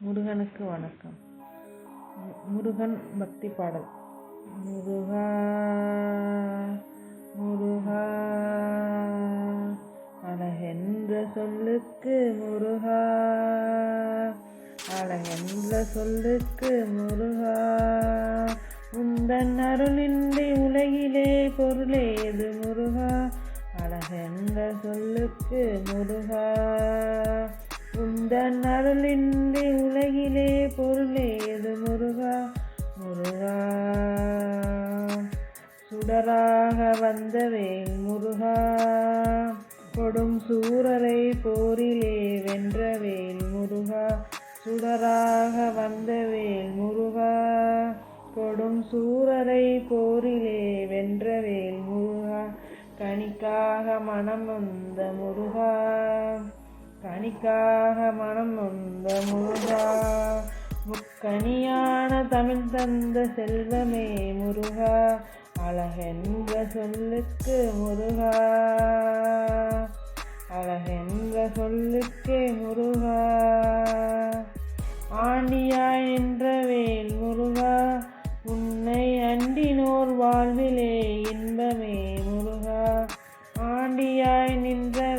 முருகனுக்கு வணக்கம். முருகன் பக்தி பாடல். முருகா முருகா அழகென்ற சொல்லுக்கு முருகா அழகென்ற சொல்லுக்கு முருகா. உந்தன் அருளின்றி உலகிலே பொருளேது முருகா? அழகென்ற சொல்லுக்கு முருகா. உந்தன் அருளின்றி உலகிலே பொருளேது முருகா முருகா. சுடராக வந்தவேன் முருகா. கொடும் சூரரை போரிலே வென்றவேல் முருகா. சுடராக வந்தவேல் முருகா. கொடும் சூரரை போரிலே வென்றவேல் முருகா. கணிக்காக மனம் வந்த முருகா. கணிக்காக மனம் வந்த முருகா முக்கணியான தமிழ் தந்த செல்வமே முருகா அழகென்ற சொல்லுக்கு முருகா. அழகென்ற சொல்லுக்கே முருகா. ஆண்டியாய் நின்ற வேல் முருகா உன்னை அண்டினோர் வாழ்விலே இன்பமே முருகா. ஆண்டியாய் நின்ற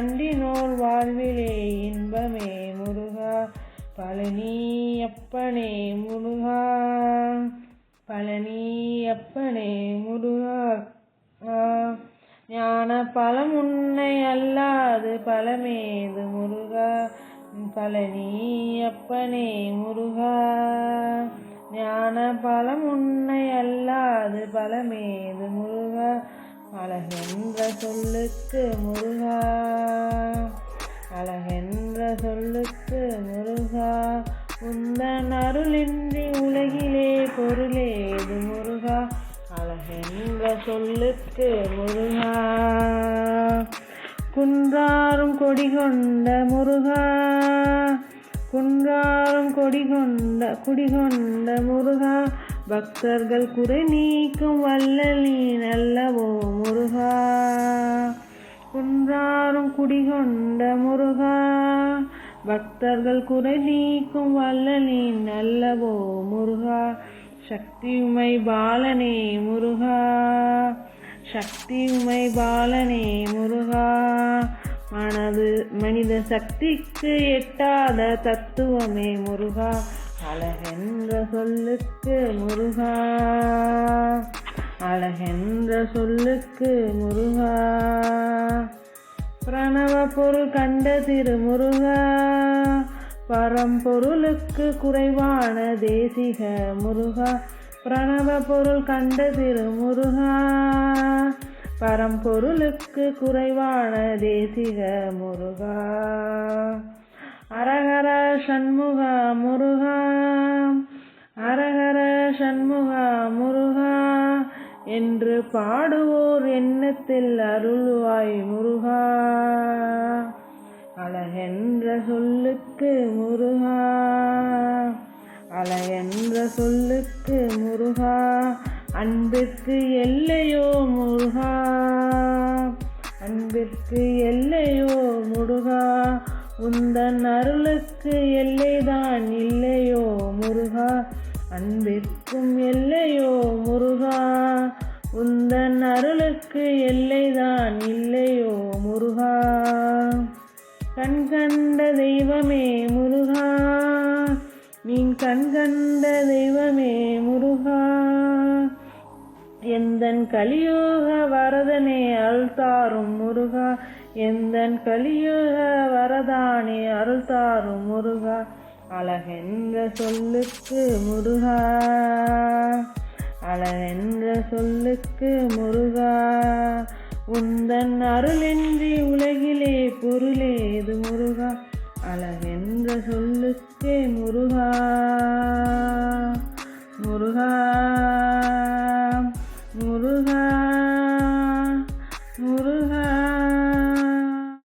உன்னை வாழ்விலே இன்பமே முருகா பழனி அப்பனே முருகா பழனி அப்பனே முருகா. ஆ, ஞான பலம் உன்னை அல்லாது பலமேது முருகா பழனி அப்பனே முருகா. ஞான பலம் உன்னை அல்லாது பலமேது முருகா அழகென்ற சொல்லுக்கு முருகா. உந்தன் அருளின்றி உலகிலே பொருளேது முருகா. அழகென்ற சொல்லுக்கு முருகா. குன்றாரும் கொடி கொண்ட முருகா. குன்றாரும் கொடி கொண்ட குடி கொண்ட முருகா. பக்தர்கள் குறை நீக்கும் வல்லலி நல்லவோ முருகா. குன்றாரும் குடிகொண்ட முருகா. பக்தர்கள் குறை நீக்கும் வல்லனே நல்லவோ முருகா? சக்தி உமை பாலனே முருகா. சக்தி உமை பாலனே முருகா. மனது மனித சக்திக்கு எட்டாத தத்துவமே முருகா. அழகென்ற சொல்லுக்கு முருகா. அழகென்ற சொல்லுக்கு முருகா. பொருள் கண்ட திருமுருகா. பரம்பொருளுக்கு குறைவான தேசிக முருகா. பிரணவ பொருள் கண்ட திருமுருகா. பரம்பொருளுக்கு குறைவான தேசிக முருகா. அரகர சண்முக முருகா. அரகர சண்முக முருகா. என்று பாடுவோர் எண்ணத்தில் அருள்வாய் முருகா. அழகென்ற சொல்லுக்கு முருகா. அழகென்ற சொல்லுக்கு முருகா. அன்பிற்கு எல்லையோ முருகா. அன்பிற்கு எல்லையோ முருகா. உந்தன் அருளுக்கு எல்லைதான் இல்லையோ முருகா. அன்பிற்கும் எல்லையோ முருகா. உந்தன் அருளுக்கு எல்லைதான் இல்லையோ முருகா. கண் கண்ட தெய்வமே முருகா. நீன் கண் கண்ட தெய்வமே முருகா. எந்தன் கலியோக வரதனே அல்தாரும் முருகா. எந்தன் கலியுக வரதானே அருள்தாரும் முருகா. அழகென்ற சொல்லுக்கு முருகா. அழகென்ற சொல்லுக்கு முருகா. உந்தன் அருளின்றி உலகிலே பொருளே இது முருகா? அழகென்ற சொல்லுக்கே முருகா.